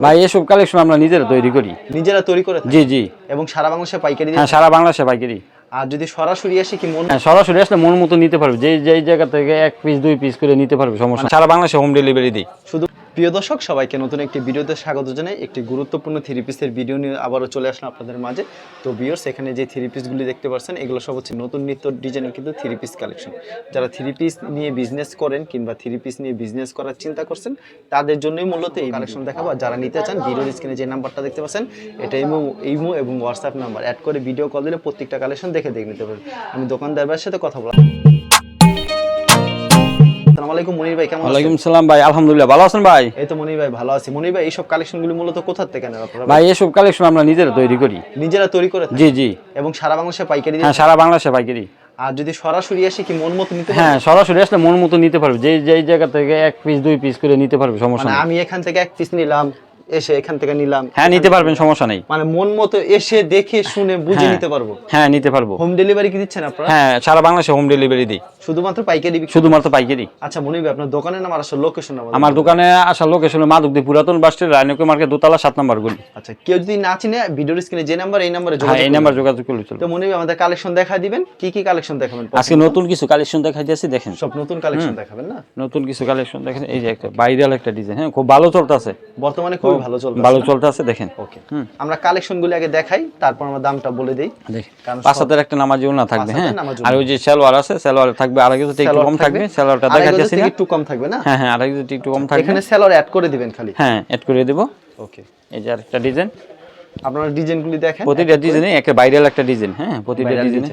ভাই এসব কালেকশন আমরা নিজেরা তৈরি করি। নিজেরা তৈরি করে জি জি। এবং সারা বাংলাদেশে পাইকারি হ্যাঁ সারা বাংলাদেশে পাইকারি। আর যদি সরাসরি আসে কি মন হ্যাঁ সরাসরি আসলে মন মতো নিতে পারবে। যে যেই জায়গা থেকে এক পিস দুই পিস করে নিতে পারবে সমস্যা সারা বাংলাদেশে হোম ডেলিভারি দিই। শুধু প্রিয় দর্শক, সবাইকে নতুন একটি ভিডিওতে স্বাগত জানাই। একটি গুরুত্বপূর্ণ থ্রি পিসের ভিডিও নিয়ে আবারও চলে আসলাম আপনাদের মাঝে। তো বিয়র্স এখানে যে থ্রি পিসগুলি দেখতে পাচ্ছেন, এগুলো সব হচ্ছে নতুন নিত্য ডিজাইনের কিন্তু থ্রি পিস কালেকশন যারা থ্রি পিস নিয়ে বিজনেস করেন কিংবা থ্রি পিস নিয়ে বিজনেস করার চিন্তা করছেন, তাদের জন্যই মূলত এই কালেকশন দেখাবো। যারা নিতে চান, ভিডিওর স্ক্রিনে যে নাম্বারটা দেখতে পাচ্ছেন, এটা ইমো ইমো এবং হোয়াটসঅ্যাপ নাম্বার অ্যাড করে ভিডিও কল দিলে প্রত্যেকটা কালেকশন দেখে দেখে নিতে পারবেন। আমি দোকানদার সাথে কথা বললাম। আসসালামু আলাইকুম মনির ভাই কেমন আছেন? ওয়ালাইকুম সালাম ভাই আলহামদুলিল্লাহ ভালো আছেন ভাই? এই তো মনির ভাই ভালো আছি। মনির ভাই এইসব কালেকশনগুলো মূলত কোথা থেকে নেন আপনারা ভাই? এসব কালেকশন আমরা নিজেরা তৈরি করি। নিজেরা তৈরি করে জি জি। এবং সারা বাংলাদেশে পাইকারি হ্যাঁ সারা বাংলাদেশে পাইকারি। আর যদি সরাসরি আসে কি মন মতো নিতে হ্যাঁ সরাসরি আসলে মন মতো নিতে পারবে। যে যেই জায়গা থেকে এক পিস দুই পিস করে নিতে পারবে সমস্যা মানে আমি এখান থেকে এক পিস নিলাম এসে এখান থেকে নিলাম। হ্যাঁ নিতে পারবেন সমস্যা নেই। মানে মন মতো এসে দেখে শুনে বুঝে হ্যাঁ। নিতে পারব। হ্যাঁ নিতে পারব। হোম ডেলিভারি কি দিচ্ছেন আপনারা? হ্যাঁ সারা বাংলাদেশে হোম ডেলিভারি দিই। শুধুমাত্র পাইকারি শুধুমাত্র পাইকারি। আচ্ছা ভাই আপনার দোকানের নাম আর আসলে লোকেশন আমার দোকানে আসার লোকেশন মাদকদি পুরাতন বাস স্ট্যান্ড রায়নকে মার্কেট দোতলা সাত নম্বর গলি। আচ্ছা কেউ যদি না চিনে ভিডিওর স্ক্রিনে যে নাম্বার এই নাম্বারে হ্যাঁ যোগাযোগ এই নাম্বার যোগাযোগ করলে চলবে। তো ভাই আমাদের কালেকশন দেখা দিবেন। কি কি কালেকশন দেখাবেন আজকে নতুন কিছু কালেকশন দেখাই দিয়েছি দেখেন। সব নতুন কালেকশন দেখাবেন না? নতুন কিছু কালেকশন দেখেন এই যে একটা ভাইরাল একটা ডিজাইন হ্যাঁ খুব ভালো চলতেছে। বর্তমানে খুবই ভালো চলছে ভালো চলতেছে দেখেন। ওকে। আমরা কালেকশনগুলো আগে দেখাই তারপর আমরা দামটা বলে দেই। দেখেন পাঁচ হাতের একটা নামাজি না থাকবে হ্যাঁ? আর ওই যে সালোয়ার আছে সালোয়ার থাকবে আর কিছু একটু কম থাকবে। সালোয়ারটা দেখাচ্ছি থেকে না। একটু কম থাকবে না? হ্যাঁ হ্যাঁ আর কিছু একটু কম থাকবে। এখানে সেলর অ্যাড করে দিবেন খালি। হ্যাঁ অ্যাড করে দেবো। ওকে এই যে আরেকটা ডিজাইন আপনারা ডিজাইনগুলি দেখেন। প্রতিটা ডিজাইনে একটা ভাইরাল একটা ডিজাইন হ্যাঁ প্রতিটা ডিজাইনে।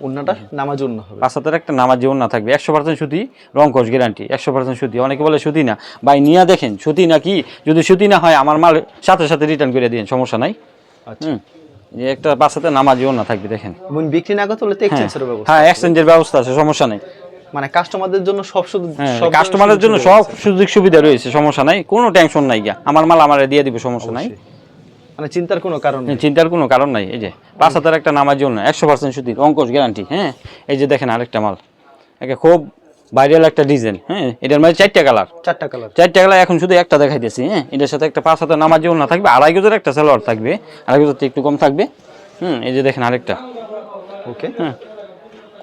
ওন্নাটা নামাজ হবে। একটা নামাজ থাকবে। একশো পার্সেন্ট সুতি রঙ্কশ গ্যারান্টি একশো পার্সেন্ট সুতি। অনেকে বলে সুতি না। ভাই নিয়া দেখেন সুতি না কি? যদি সুতি না হয় আমার মাল সাথে সাথে রিটার্ন করে দিন সমস্যা নাই। আচ্ছা। একটা না থাকবে দেখেন। এবং বিক্রি না করতে হলে হ্যাঁ। এক্সচেঞ্জের ব্যবস্থা হ্যাঁ এক্সচেঞ্জের ব্যবস্থা আছে সমস্যা নেই। মানে কাস্টমারদের জন্য সব হ্যাঁ কাস্টমারের জন্য সব সুযোগ সুবিধা রয়েছে সমস্যা নাই। কোনো টেনশন নাই গিয়া। আমার মাল আমার দিয়ে দিব সমস্যা নাই। মানে চিন্তার কোনো কারণ নেই। চিন্তার কোনো কারণ নাই এই যে। পাঁচ হাজার একটা নামার জন্য একশো পার্সেন্ট সুতি অঙ্কশ গ্যারান্টি হ্যাঁ? এই যে দেখেন আরেকটা মাল। একে খুব ভাইরাল একটা ডিজাইন হ্যাঁ? এটার মধ্যে চারটা কালার চারটা কালার চারটা কালার এখন শুধু একটা দেখাইতেছি হ্যাঁ? এটার সাথে একটা পাঁচ হাজার নামার জন্য থাকবে আড়াই গজের একটা সালোয়ার থাকবে আড়াই গজের থেকে একটু কম থাকবে হুম? এই যে দেখেন আরেকটা। ওকে হ্যাঁ।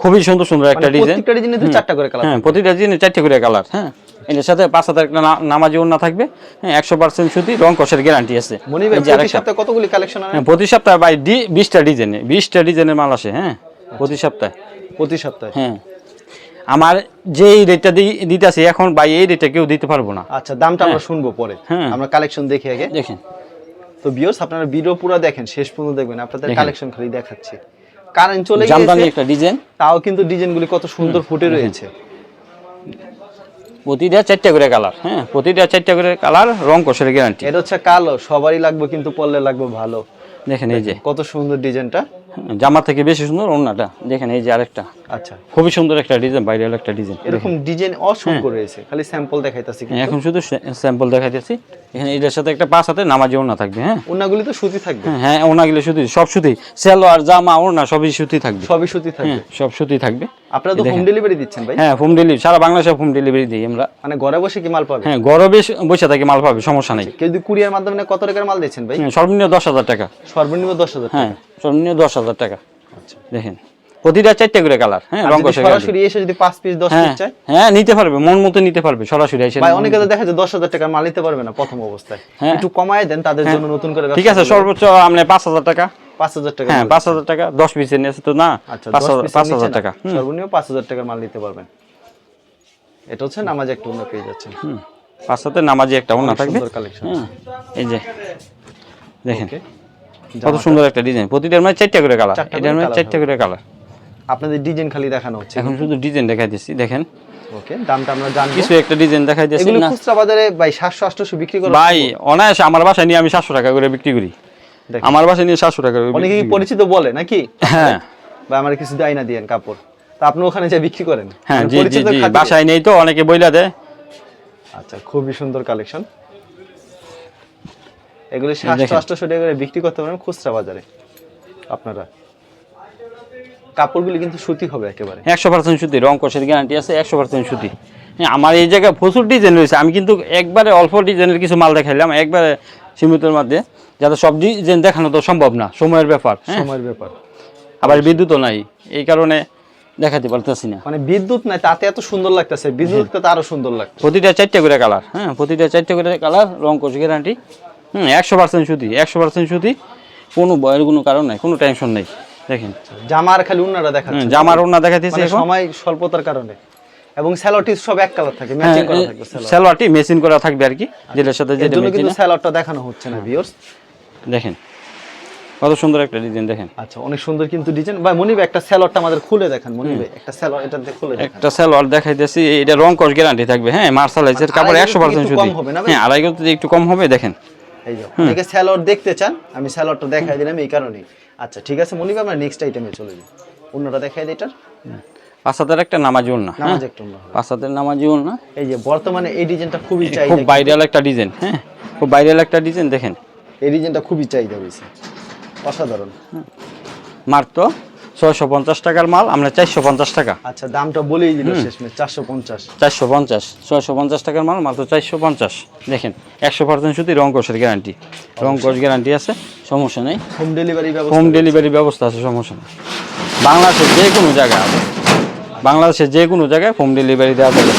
খুবই সুন্দর সুন্দর একটা ডিজাইন প্রত্যেকটা ডিজাইনে তো চারটা করে কালার হ্যাঁ প্রতিটা জিনিস চারটে করে কালার হ্যাঁ? এটার সাথে পাঁচ হাজার না- নামাজি ওড়না থাকবে। হ্যাঁ একশো পার্সেন্ট সুতি রং কষের গ্যারান্টি আছে। যে কতগুলি কালেকশন হ্যাঁ প্রতি সপ্তাহে ভাই ডি বিশটা ডিজাইনে বিশটা ডিজাইনের মাল আসে হ্যাঁ প্রতি সপ্তাহে। প্রতি সপ্তাহে? হ্যাঁ। আমার যেই রেটটা দিতেছি এখন ভাই এই রেটটা কেউ দিতে পারব না। আচ্ছা দামটা আমরা শুনব পরে। হ্যাঁ। আমরা কালেকশন দেখি আগে। দেখেন। তো ভিউয়ার্স আপনারা ভিডিও পুরো দেখেন শেষ পর্যন্ত দেখবেন। আপনাদের কালেকশন খালি দেখাচ্ছি। কারেন্ট চলে জামদানি একটা ডিজাইন তাও কিন্তু ডিজাইনগুলি কত সুন্দর ফুটে রয়েছে। প্রতিটা চারটা করে কালার হ্যাঁ প্রতিটা চারটা করে কালার রং কষের গ্যারান্টি এটা হচ্ছে কালো সবারই লাগবে কিন্তু পরলে লাগবে ভালো। দেখেন এই যে। কত সুন্দর ডিজাইনটা জামা থেকে বেশি সুন্দর ওড়নাটা। দেখেন এই যে আরেকটা। আচ্ছা খুবই সুন্দর একটা ডিজাইন ভাইরাল একটা ডিজাইন এরকম ডিজাইন অসংখ্য রয়েছে খালি স্যাম্পল দেখাইতাছি এখন শুধু স্যাম্পল দেখাইতেছি। এখানে এটার সাথে একটা পাঁচ হাতে নামাজি ওড়না থাকবে হ্যাঁ। ওনাগুলি তো সুতি থাকবে। হ্যাঁ, হ্যাঁ ওনাগুলো সুতি সব সুতি। সেলোয়ার জামা ওড়না সবই সুতি থাকবে। সবই সুতি থাকবে। হ্যাঁ সব সুতি থাকবে। আপনারা তো হোম ডেলিভারি দিচ্ছেন ভাই। হ্যাঁ হোম ডেলিভারি সারা বাংলাদেশে হোম ডেলিভারি দিই আমরা। মানে ঘরে বসে কি মাল পাবে? হ্যাঁ বেশ- বসে থাকি মাল পাবে সমস্যা নেই। কেউ যদি কুরিয়ার মাধ্যমে কত টাকার মাল দিচ্ছেন ভাই? হ্যাঁ, সর্বনিম্ন দশ হাজার টাকা। সর্বনিম্ন দশ হাজার হ্যাঁ সর্বনিম্ন দশ হাজার টাকা। আচ্ছা। দেখেন। প্রতিটা চারটে করে কালার হ্যাঁ রং কষে সরাসরি এসে যদি পাঁচ পিস দশ হ্যাঁ পিস চায়? হ্যাঁ নিতে পারবে মন মতো নিতে পারবে সরাসরি এসে। ভাই অনেকে তো দেখা যায় দশ হাজার টাকার মাল নিতে পারবে না প্রথম অবস্থায়। হ্যাঁ। একটু কমায় দেন তাদের জন্য নতুন করে ঠিক আছে সর্বোচ্চ আপনি পাঁচ হাজার টাকা। পাঁচ হাজার টাকা হ্যাঁ পাঁচ হাজার টাকা দশ পিসের নিয়েছে তো না আচ্ছা পাঁচ দশ হাজার piece এর পাঁচ নিচে হাজার না। টাকা। সর্বনিম্ন পাঁচ হাজার টাকার মাল নিতে পারবেন। এটা হচ্ছে নামাজ একটা অন্য পেয়ে যাচ্ছেন। হুম। পাঁচ হাতে নামাজি একটা ওড়না থাকবে। সুন্দর কালেকশন হ্যাঁ এই যে দেখেন। কত সুন্দর একটা ডিজাইন প্রতিটার মানে চারটা করে কালার এটার মানে চারটা করে কালার আপনাদের ডিজাইন খালি দেখানো হচ্ছে। এখন শুধু ডিজাইন দেখাই দিচ্ছি দেখেন। ওকে দামটা আমরা জানব। কিছু একটা ডিজাইন দেখাই দিচ্ছি এগুলো না। খুচরা বাজারে ভাই সাতশো আটশো বিক্রি করা ভাই অনায়াসে আমার বাসায় নিয়ে আমি সাতশো টাকা করে বিক্রি করি। দেখেন। আমার বাসায় নিয়ে সাতশো টাকা করে অনেকে বিক্রি কি পরিচিত বলে নাকি? হ্যাঁ। বা আমার কিছু দেয় না দিয়েন কাপড়। তা আপনি ওখানে যা বিক্রি করেন। হ্যাঁ মানে জি জি জি বাসায় নেই তো অনেকে বইলা দেয়। আচ্ছা খুবই সুন্দর কালেকশন। এগুলো সাতশো দেখেন। আটশো টাকা করে বিক্রি করতে পারেন খুচরা বাজারে আপনারা। কাপড়গুলি কিন্তু সুতি হবে একেবারে। একশো পার্সেন্ট সুতি রং কষের গ্যারান্টি আছে একশো পার্সেন্ট সুতি। হ্যাঁ আমার এই জায়গায় প্রচুর ডিজাইন রয়েছে। আমি কিন্তু একবারে অল্প ডিজাইনের কিছু মাল দেখাইলাম একবারে সীমিতের মধ্যে যাতে সব ডিজাইন দেখানো তো সম্ভব না সময়ের ব্যাপার হ্যাঁ। সময়ের ব্যাপার। আবার বিদ্যুৎও নাই এই কারণে দেখাতে পারতেছি না। মানে বিদ্যুৎ নাই তাতে এত সুন্দর লাগতেছে বিদ্যুৎ তো আরও সুন্দর লাগতো প্রতিটা চারটে করে কালার হ্যাঁ প্রতিটা চারটে করে কালার রং কোচ গ্যারান্টি হুম একশো পার্সেন্ট সুতি একশো পার্সেন্ট সুতি কোনো ভয়ের কোনো কারণ নাই কোনো টেনশন নেই। দেখেন। জামার খালি দেখাচ্ছে। জামার দেখাতেছি মানে সময় স্বল্পতার কারণে। এবং স্যালোটি সব এক কালার থাকে ম্যাচিং করা থাকবে সালোয়ারটি মেশিন করা থাকবে আর কি যেটার সাথে যেটা কিন্তু না। স্যালোয়ারটা দেখানো হচ্ছে না ভিউয়ার্স দেখেন কত সুন্দর একটা ডিজাইন দেখেন। আচ্ছা অনেক সুন্দর কিন্তু ডিজাইন ভাই মনিব একটা স্যালোয়ারটা আমাদের খুলে দেখান মনিব। একটা স্যালোয়ার এটা খুলে দেখান। একটা দেখাইতেছি এটা রং কস গ্যারান্টি থাকবে হ্যাঁ মার্শালাইজের কাপড় আড়াই একশো গজ পার্সেন্ট থেকে কম হবে না হ্যাঁ আড়াই গজ একটু কম হবে দেখেন। এই যে অনেকে স্যালোয়ার দেখতে চান আমি স্যালোয়ারটা দেখাই দিলাম এই কারণেই। আচ্ছা ঠিক আছে মনিব আমরা নেক্সট আইটেমে চলে যাই। অন্যটা দেখাই দিই এটার। পাঁচ একটা নামাজি না হ্যাঁ? নামাজ একটু অন্য হবে। পাঁচ হাতের না এই যে বর্তমানে এই ডিজাইনটা খুবই খুব চাহিদা ভাইরাল একটা ডিজাইন হ্যাঁ? খুব ভাইরাল একটা ডিজাইন দেখেন। এই ডিজাইনটা খুবই চাহিদা হয়েছে অসাধারণ। মাত্র ছয়শো পঞ্চাশ টাকার মাল আমরা চারশো পঞ্চাশ টাকা। আচ্ছা দামটা বলেই দিল শেষমেশ চারশো পঞ্চাশ। চারশো পঞ্চাশ ছয়শো পঞ্চাশ টাকার মাল মাত্র চারশো পঞ্চাশ। দেখেন একশো পার্সেন্ট সুতি রং কোষের গ্যারান্টি রং কোষ গ্যারান্টি আছে সমস্যা নেই। হোম ডেলিভারি ব্যবস্থা হোম ডেলিভারি ব্যবস্থা আছে সমস্যা নেই। বাংলাদেশের যে কোনো জায়গায় আছে। বাংলাদেশের যে কোনো জায়গায় হোম ডেলিভারি দেওয়া যাবে।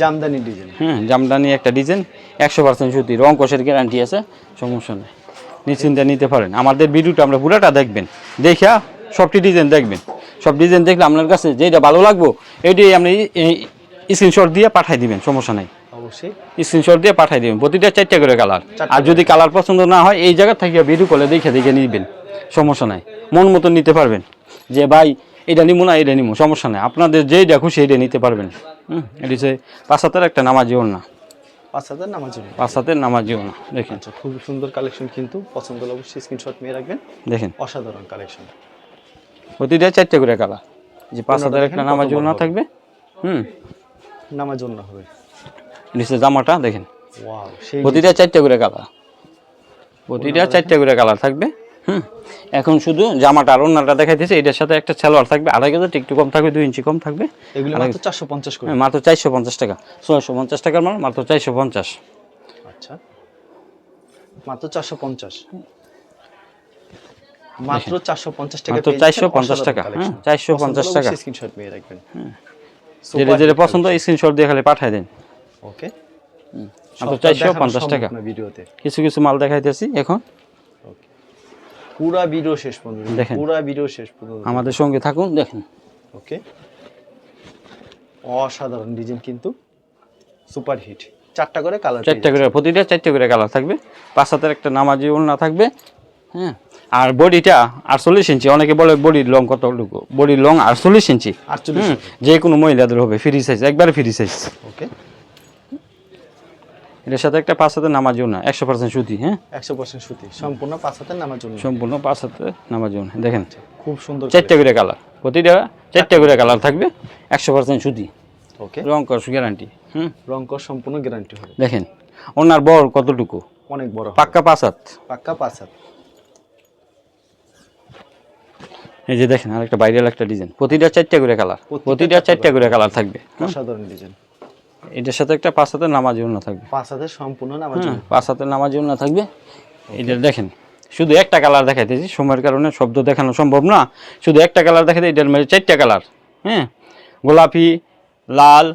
জামদানি ডিজাইন। হ্যাঁ জামদানি একটা ডিজাইন একশো পার্সেন্ট সুতি রং কোষের গ্যারান্টি আছে সমস্যা নেই। নিশ্চিন্তে নিতে পারেন। আমাদের ভিডিওটা আমরা পুরোটা দেখবেন। দেখা সবটি ডিজাইন দেখবেন। সব ডিজাইন দেখলে আপনার কাছে যেটা ভালো লাগবো এটাই আপনি স্ক্রিনশট দিয়ে পাঠাই দিবেন সমস্যা নাই। অবশ্যই। স্ক্রিনশট দিয়ে পাঠাই দিবেন প্রতিটা চারটে করে কালার আর যদি কালার পছন্দ না হয় এই জায়গা থেকে ভিডিও কলে দেখে দেখে নিবেন। সমস্যা নাই। মন মতো নিতে পারবেন। যে ভাই এটা নিবো না এটা নিবো সমস্যা নাই। আপনাদের যেইটা খুশি এটা নিতে পারবেন। হুম এটি হচ্ছে পাঁচ হাতের একটা নামাজি না পাঁচ হাজার নামাজ জন্য পাঁচ হাতের নামাজি না দেখেন। আচ্ছা খুব সুন্দর কালেকশন কিন্তু পছন্দ হলে অবশ্যই স্ক্রিনশট নিয়ে রাখবেন। দেখেন। অসাধারণ কালেকশন প্রতিটা চারটে করে কালার যে পাঁচ হাতের একটা নামাজিও না থাকবে? হুম। নামাজ না হবে। নিচে জামাটা দেখেন। ওয়াও সেই প্রতিটা চারটে করে কালার প্রতিটা চারটে করে কালার থাকবে। হুম। এখন শুধু জামাটা আর দেখাইতেছে এটার সাথে একটা সালোয়ার থাকবে আড়াই কেজি একটু কম থাকবে দুই ইঞ্চি কম থাকবে। এগুলো মাত্র চারশো পঞ্চাশ হ্যাঁ, মাত্র চারশো পঞ্চাশ টাকা। ছয়শো পঞ্চাশ টাকার মাল মাত্র চারশো পঞ্চাশ। আচ্ছা। মাত্র চারশো পঞ্চাশ। মাত্র চারশো পঞ্চাশ টাকা মাত্র 450 টাকা, হ্যাঁ, 450 টাকা। স্ক্রিনশট নিয়ে রাখবেন। যেটা যেটা পছন্দ স্ক্রিনশট দিয়ে খালি দেন। ওকে মাত্র চারশো পঞ্চাশ টাকা। ভিডিওতে। কিছু কিছু মাল দেখাইতেছি এখন। পুরা ভিডিও শেষ পর্যন্ত দেখেন। পুরা ভিডিও শেষ পর্যন্ত। আমাদের সঙ্গে থাকুন দেখেন। ওকে অসাধারণ ডিজাইন কিন্তু সুপার হিট চারটা করে কালার চারটে করে প্রতিটা চারটে করে কালার থাকবে। পাঁচ হাতের একটা নামাজি ওড়না থাকবে হ্যাঁ? আর বডিটা আটচল্লিশ ইঞ্চি অনেকে বলে বডির লং কতটুকু বডির লং আটচল্লিশ ইঞ্চি। যে কোনো মহিলাদের হবে ফ্রি সাইজ একবারে ফ্রি সাইজ ওকে এটার সাথে একটা পাঁচ হাতের নামাজি ওড়না একশো পার্সেন্ট সুতি হ্যাঁ? একশো পার্সেন্ট সুতি সম্পূর্ণ পাঁচ হাতের নামার জন্য সম্পূর্ণ পাঁচ হাতের নামাজি ওড়না দেখেন। খুব সুন্দর চারটে করে। কালার প্রতিটা চারটে করে কালার থাকবে একশো পার্সেন্ট সুতি। ওকে রং কস গ্যারান্টি হুম? রং কর সম্পূর্ণ গ্যারান্টি হবে। দেখেন ওনার বড় কতটুকু? অনেক বড় পাক্কা পাঁচ হাত। পাক্কা পাঁচ হাত। এই যে দেখেন আরেকটা ভাইরাল একটা ডিজাইন প্রতিটা চারটে করে কালার প্রতিটা প্রতিটা চারটে করে। কালার থাকবে অসাধারণ ডিজাইন এটার সাথে একটা পাঁচ হাতের নামাজি ওড়না থাকবে। পাঁচ হাতের সম্পূর্ণ নামার হ্যাঁ পাঁচ হাতের নামাজি ওড়না থাকবে। এটা দেখেন শুধু একটা কালার দেখাইতেছি সময়ের কারণে শব্দ দেখানো সম্ভব না। শুধু একটা কালার দেখাতে এটার মধ্যে চারটা কালার হ্যাঁ? গোলাপি লাল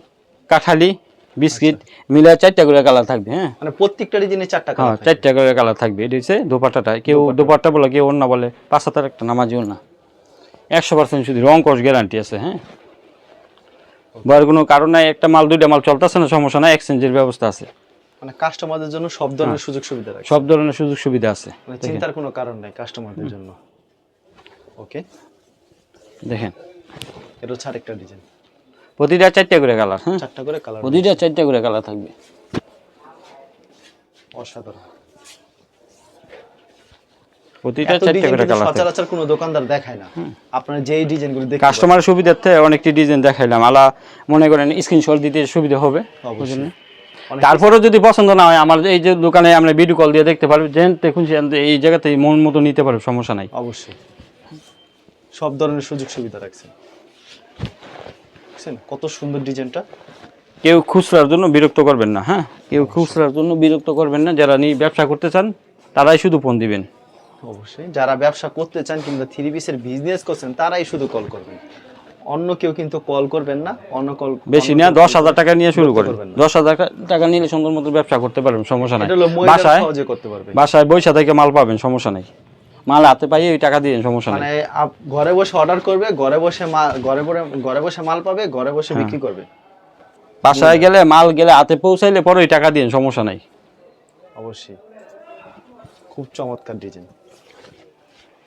কাঠালি বিস্কিট মিলে চারটা করে কালার থাকবে হ্যাঁ? মানে প্রত্যেকটা ডিজাইনে চারটা হ্যাঁ কালার চারটা করে কালার থাকবে। এটা হচ্ছে দোপাট্টাটা কেউ দোপাট্টা বলে কেউ অন্য বলে। পাঁচ হাতের একটা নামাজি ওড়না একশো পার্সেন্ট শুধু রং কস গ্যারান্টি আছে হ্যাঁ? বয়ের কোনো কারণ নাই একটা মাল দুইটা মাল চলতেছে না সমস্যা নাই এক্সচেঞ্জের ব্যবস্থা আছে। মানে কাস্টমারদের জন্য সব ধরনের সুযোগ সুবিধা সব ধরনের সুযোগ সুবিধা আছে মানে চিন্তার কোনো কারণ নাই কাস্টমারদের জন্য। ওকে দেখেন। এটা হচ্ছে আরেকটা ডিজাইন প্রতিটা চারটে করে কালার হ্যাঁ? চারটা করে কালার প্রতিটা চারটে করে কালার থাকবে। অসাধারণ। প্রতিটা এত করে কালার সচরাচর কোনো দোকানদার দেখায় না। আপনারা যেই ডিজাইনগুলো কাস্টমারের সুবিধার্থে অনেকটি ডিজাইন দেখাইলাম। আলা মনে করেন স্ক্রিনশট দিতে সুবিধা হবে বুঝলেন? তারপরেও যদি পছন্দ না হয় আমার এই যে দোকানে আমরা ভিডিও কল দিয়ে দেখতে পারব যেন দেখুন এই জায়গাতে মন মতো নিতে পারবে সমস্যা নাই। অবশ্যই। সব ধরনের সুযোগ সুবিধা রাখছে দেখছেন কত সুন্দর ডিজাইনটা কেউ খুচরার জন্য বিরক্ত করবেন না হ্যাঁ? কেউ খুচরার জন্য বিরক্ত করবেন না। যারা নিয়ে ব্যবসা করতে চান তারাই শুধু ফোন দিবেন। অবশ্যই। যারা ব্যবসা করতে চান কিংবা থ্রি পিসের বিজনেস করছেন তারাই শুধু কল করবেন। অন্য কেউ কিন্তু কল করবেন না অন্য কল বেশি না দশ হাজার টাকা নিয়ে শুরু করবেন দশ হাজার টাকা নিলে সুন্দর মতো ব্যবসা করতে পারবেন সমস্যা নাই। বাসায় সহজে করতে পারবে বাসায় বৈশা থেকে মাল পাবেন সমস্যা নাই। মাল হাতে পাইয়ে ওই টাকা দিয়ে সমস্যা নাই। মানে ঘরে বসে অর্ডার করবে ঘরে বসে মাল ঘরে বসে ঘরে বসে মাল পাবে ঘরে বসে বিক্রি করবে। বাসায় গেলে মাল গেলে হাতে পৌঁছাইলে পরে ওই টাকা দিয়ে সমস্যা নাই। অবশ্যই। খুব চমৎকার ডিজাইন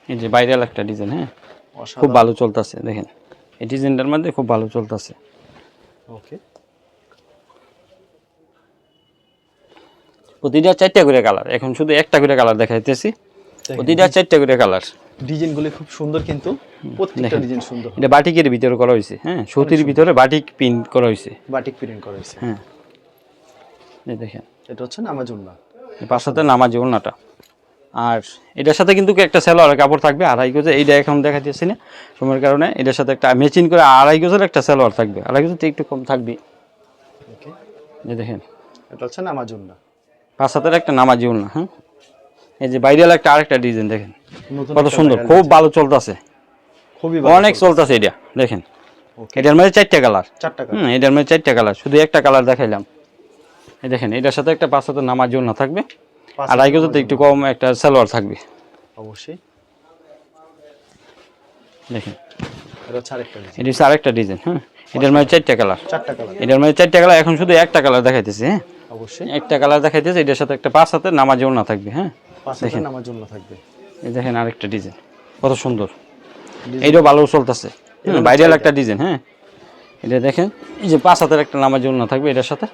এই যে বাইরের একটা ডিজাইন হ্যাঁ? খুব ভালো চলতেছে দেখেন। এই ডিজাইনটার মধ্যে খুব ভালো চলতেছে। ওকে। প্রতিটা চারটা করে কালার এখন শুধু একটা করে কালার দেখাইতেছি। প্রতিটা চারটা করে কালার। ডিজাইনগুলি খুব সুন্দর কিন্তু প্রত্যেকটা ডিজাইন সুন্দর। এটা বাটিকের ভিতরে করা হয়েছে হ্যাঁ? সুতির ভিতরে বাটিক প্রিন্ট করা হয়েছে। বাটিক প্রিন্ট করা হয়েছে। হ্যাঁ। এই দেখেন। এটা হচ্ছে নামাজুন্না এই পাঁচ সাথে নামাজি ওড়নাটা আর এটার সাথে কিন্তু একটা সেলোয়ারের কাপড় থাকবে আড়াই গজে। এইটা এখন দেখাতেছি না সময়ের কারণে। এটার সাথে একটা মেচিন করে আড়াই গজের একটা সেলোয়ার থাকবে। আড়াই গজের একটু কম থাকবে। যে দেখেন। এটা হচ্ছে নামাজুন্না পাঁচ হাতের একটা নামাজ ওড়না হ্যাঁ? এই যে বাইরের একটা আরেকটা ডিজাইন দেখেন। কত সুন্দর খুব ভালো চলতেছে। খুবই অনেক চলতেছে। এটা দেখেন। এটার মধ্যে চারটা কালার। চারটা কালার। হুম এটার মধ্যে চারটা কালার শুধু একটা কালার দেখাইলাম। এই দেখেন এটার সাথে একটা পাঁচ হাতের নামাজ ওড়না থাকবে। আড়াই গজতে একটু কম একটা সালোয়ার থাকবে। অবশ্যই। দেখেন। এটা হচ্ছে আরেকটা ডিজাইন হ্যাঁ? এটার মধ্যে চারটা কালার চারটা কালার এটার মধ্যে চারটা কালার এখন শুধু একটা কালার দেখাইতেছে হ্যাঁ? অবশ্যই। একটা কালার দেখাইতেছে এটার সাথে একটা পাঁচ হাতের নামাজ ওড়না থাকবে হ্যাঁ? পাঁচ হাজার নামাজুন্না থাকবে। এই দেখেন আরেকটা ডিজাইন কত সুন্দর। এইটাও ভালো চলতেছে। বাইরের একটা ডিজাইন হ্যাঁ? এটা দেখেন এই যে পাঁচ হাতের একটা নামাজ ওড়না থাকবে এটার সাথে।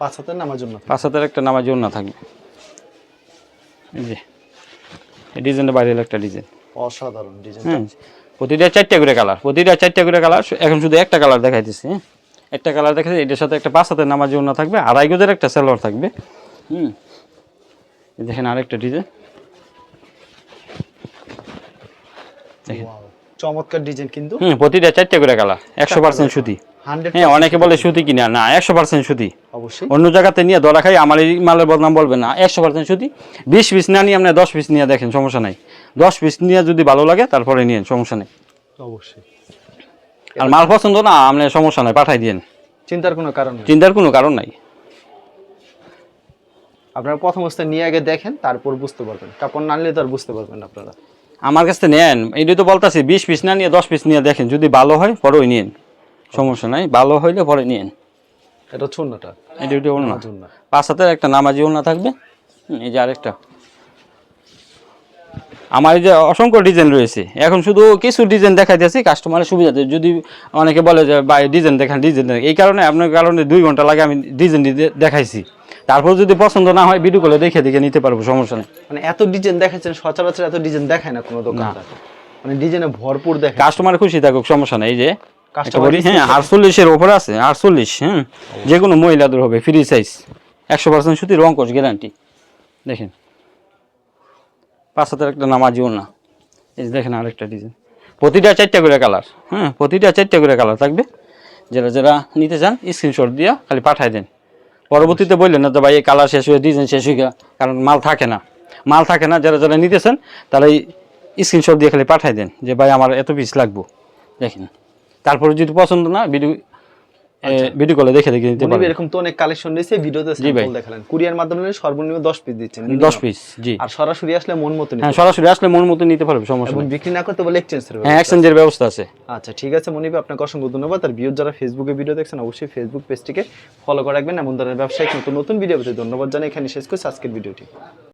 পাঁচ হাজার নামাজুন্না থাকবে। পাঁচ হাতের একটা নামাজ ওড়না থাকবে। যে এই ডিজাইনটা বাইরে একটা ডিজাইন। অসাধারণ ডিজাইন। হ্যাঁ প্রতিটা চারটা করে কালার প্রতিটা চারটা করে কালার এখন শুধু একটা কালার দেখাইতেছি হ্যাঁ। একটা কালার দেখাচ্ছে এটার সাথে একটা পাঁচ হাতের নামাজ ওড়না থাকবে আড়াই গোদের একটা সেলোয়ার থাকবে হুম। দেখেন আরেকটা ডিজাইন। Wow, চমৎকার ডিজাইন কিন্তু। হুম প্রতিটা চারটা করে কালার একশো পার্সেন্ট সুতি। হ্যাঁ অনেকে বলে সুতি কিনা? না একশো পার্সেন্ট সুতি। অবশ্যই। অন্য জায়গাতে নিয়ে ধরা খাই আমার এই মালের বদনাম বলবে না। একশো পার্সেন্ট সুতি। বিশ পিস না নিয়ে আপনি দশ পিস নিয়ে দেখেন সমস্যা নাই। দশ পিস নিয়ে যদি ভালো লাগে তারপরে নিয়েন সমস্যা নেই। অবশ্যই। আর মাল পছন্দ না আপনি সমস্যা নাই পাঠাই দিয়েন। চিন্তার কোনো কারণ নেই। চিন্তার কোনো কারণ নাই। আপনারা প্রথম অবস্থায় নিয়ে আগে দেখেন তারপর বুঝতে পারবেন। কাপড় না নিলে তো আর বুঝতে পারবেন আপনারা। আমার কাছ থেকে নেন এইটাই তো বলতাছি বিশ পিস না নিয়ে দশ পিস নিয়ে দেখেন যদি ভালো হয় পরেই নিয়েন। সমস্যা নাই ভালো হইলে পরে নিয়েন। এটা অন্যটা এটা ওটা অন্য নামাজুন্না পাঁচ হাতের একটা নামাজি ওড়না থাকবে। এই যে আরেকটা। আমার এই যে অসংখ্য ডিজাইন রয়েছে। এখন শুধু কিছু ডিজাইন দেখাইতেছি কাস্টমারের সুবিধাতে যদি অনেকে বলে যে ভাই ডিজাইন দেখান ডিজাইন এই কারণে আপনার কারণে দুই ঘণ্টা লাগে আমি ডিজাইন দেখাইছি। তারপর যদি পছন্দ না হয় ভিডিও করে দেখে দেখে নিতে পারব সমস্যা নেই। মানে এত ডিজাইন দেখাচ্ছেন সচরাচর এত ডিজাইন দেখায় না কোনো দোকানদার মানে ডিজাইনে ভরপুর দেখে কাস্টমার খুশি থাকুক সমস্যা নেই এই যে। বলি হ্যাঁ আটচল্লিশের ওপরে আছে আটচল্লিশ হ্যাঁ যে কোনো মহিলাদের হবে ফ্রি সাইজ একশো পার্সেন্ট সুতি রং কোচ গ্যারান্টি দেখেন। পাঁচ হাতের একটা নামাজিও না। এই যে দেখেন আরেকটা ডিজাইন প্রতিটা চারটা করে কালার হ্যাঁ প্রতিটা চারটা করে কালার থাকবে। যারা যারা নিতে চান স্ক্রিনশট দিয়া খালি পাঠাই দেন। পরবর্তীতে বললেন না যে ভাই এই কালার শেষ হয়ে ডিজাইন শেষ হয়ে গেল কারণ মাল থাকে না। মাল থাকে না যারা যারা নিতেছেন তারা এই স্ক্রিনশট দিয়ে খালি পাঠাই দেন যে ভাই আমার এত পিস লাগবো। দেখেন। তারপরে যদি পছন্দ না ভিডিও ভিডিও কলে দেখে দেখে নিতে পারবেন। এরকম তো অনেক কালেকশন রয়েছে ভিডিওতে স্যাম্পল দেখালেন। কুরিয়ার মাধ্যমে সর্বনিম্ন 10 পিস দিচ্ছেন দশ পিস জি। আর সরাসরি আসলে মন মতো নিতে হ্যাঁ সরাসরি আসলে মন মতো নিতে পারবে সমস্যা নেই। বিক্রি না করতে বলে এক্সচেঞ্জ এর হ্যাঁ ব্যবস্থা। এক্সচেঞ্জের ব্যবস্থা আছে। আচ্ছা ঠিক আছে মনিব আপনাকে অসংখ্য ধন্যবাদ। আর ভিউজ যারা ফেসবুকে ভিডিও দেখছেন অবশ্যই ফেসবুক পেজটিকে ফলো করে রাখবেন। এমন ধরনের ব্যবসায়িক নতুন নতুন ভিডিও পেতে ধন্যবাদ জানাই। এখানে শেষ করছি আজকের ভিডিওটি